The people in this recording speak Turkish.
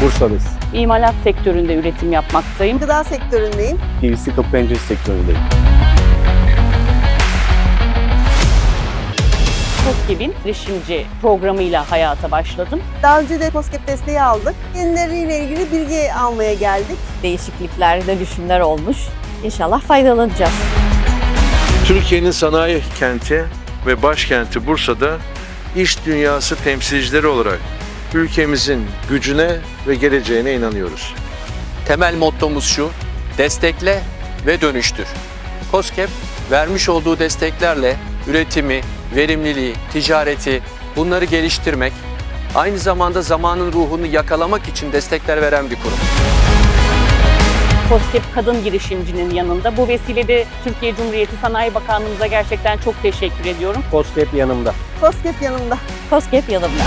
Bursa'dayız. İmalat sektöründe üretim yapmaktayım. Gıda sektöründeyim. PVC kapı penceresi sektöründeyim. COSGAP'in girişimci programıyla hayata başladım. Daha önce de COSGAP desteği aldık. Yenileriyle ilgili bilgi almaya geldik. değişiklikler, dönüşümler olmuş. İnşallah faydalanacağız. Türkiye'nin sanayi kenti ve başkenti Bursa'da iş dünyası temsilcileri olarak ülkemizin gücüne ve geleceğine inanıyoruz. Temel mottomuz şu, destekle ve dönüştür. COSGAP vermiş olduğu desteklerle üretimi, verimliliği, ticareti bunları geliştirmek, aynı zamanda zamanın ruhunu yakalamak için destekler veren bir kurum. COSGAP kadın girişimcinin yanında. Bu vesilede Türkiye Cumhuriyeti Sanayi Bakanlığımıza gerçekten çok teşekkür ediyorum. COSGAP yanımda. COSGAP yanımda. COSGAP yanımda.